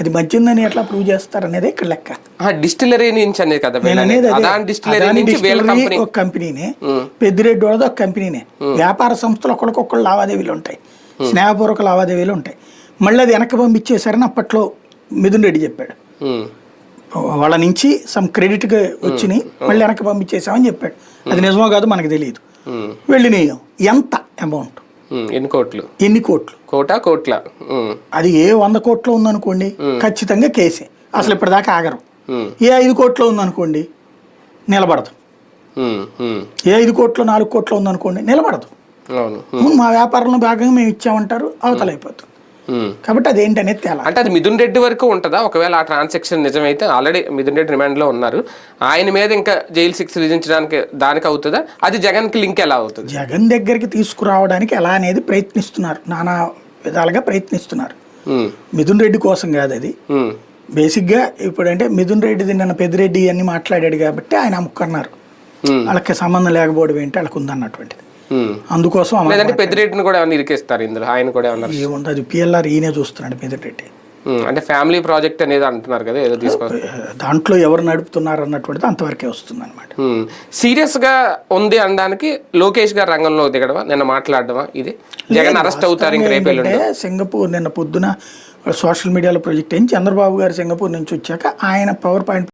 అది మద్యందని ఎట్లా ప్రూవ్ చేస్తారు అనేది ఇక్కడ లెక్క. డిస్టిలరీ నుంచి అనేది కదా నేను. అనేది డిస్టిలరీ నుంచి ఒక కంపెనీనే పెద్దిరెడ్డి వాళ్ళది ఒక కంపెనీనే వ్యాపార సంస్థలు ఒకరికొకరు లావాదేవీలు ఉంటాయి. స్నేహపూర్వక లావాదేవీలు ఉంటాయి. మళ్ళీ అది వెనక్కి పంపించేశారని అప్పట్లో మిథున్ రెడ్డి చెప్పాడు. వాళ్ళ నుంచి సమ్ క్రెడిట్గా వచ్చినాయి. మళ్ళీ వెనక్కి పంపించేసామని చెప్పాడు. అది నిజమో కాదు మనకు తెలియదు. వెళ్ళినాయి. ఎంత అమౌంట్ ఎన్ని కోట్లు? ఎన్ని కోట్లు? కోటా కోట్ల? అది ఏ వంద కోట్లో ఉందనుకోండి ఖచ్చితంగా కేసే. అసలు ఇప్పటిదాకా ఆగరు. ఏ ఐదు కోట్లో ఉందనుకోండి నిలబడదు. ఏ ఐదు కోట్లు నాలుగు కోట్లు ఉందనుకోండి నిలబడదు. అవును. మా వ్యాపారంలో భాగంగా మేము ఇచ్చామంటారు అవతల అయిపోతుంది. ఉమ్. కాబట్టి అదేంటనేది తేలా అంటే అది మిథున్ రెడ్డి వరకు ఉంటుందా? ఒకవేళ ఆ ట్రాన్సాక్షన్ నిజమైతే ఆల్రెడీ మిథున్ రెడ్డి రిమాండ్లో ఉన్నారు. ఆయన మీద ఇంకా జైలు శిక్ష విధించడానికి దానికి అవుతుందా? అది జగన్కి లింక్ ఎలా అవుతుంది? జగన్ దగ్గరికి తీసుకురావడానికి ఎలా అనేది ప్రయత్నిస్తున్నారు. నానా విధాలుగా ప్రయత్నిస్తున్నారు. మిథున్ రెడ్డి కోసం కాదు అది. బేసిక్గా ఇప్పుడంటే మిథున్ రెడ్డిది నిన్న పెద్దిరెడ్డి అని మాట్లాడాడు కాబట్టి ఆయన అమ్ముకున్నారు వాళ్ళకి సంబంధం లేకపోవడం ఏంటి? వాళ్ళకి ఉందన్నటువంటిది. అందుకోసం లేదంటే పెద్దిరెడ్డిని కూడా ఏమన్నా ఇరికిస్తారు ఇందులో? ఆయన కూడా ఏమన్నా ఏముంది? అది పిఎల్ఆర్ ఈయనే చూస్తున్నాడు పెద్దిరెడ్డి. అంటే ఫ్యామిలీ ప్రాజెక్ట్ అనేది అంటున్నారు కదా ఏదో తీసుకో దాంట్లో ఎవరు నడుపుతున్నారు అన్నటువంటిది అంతవరకే వస్తుంది అనమాట సీరియస్గా ఉంది అనడానికి లోకేష్ గారు రంగంలో దిగడమా? నిన్న మాట్లాడడమా ఇది? జగన్ అరెస్ట్ అవుతారు ఇంక రేపు సింగపూర్ నిన్న పొద్దున సోషల్ మీడియాలో ప్రొజెక్ట్ అయింది చంద్రబాబు గారు సింగపూర్ నుంచి వచ్చాక ఆయన పవర్ పాయింట్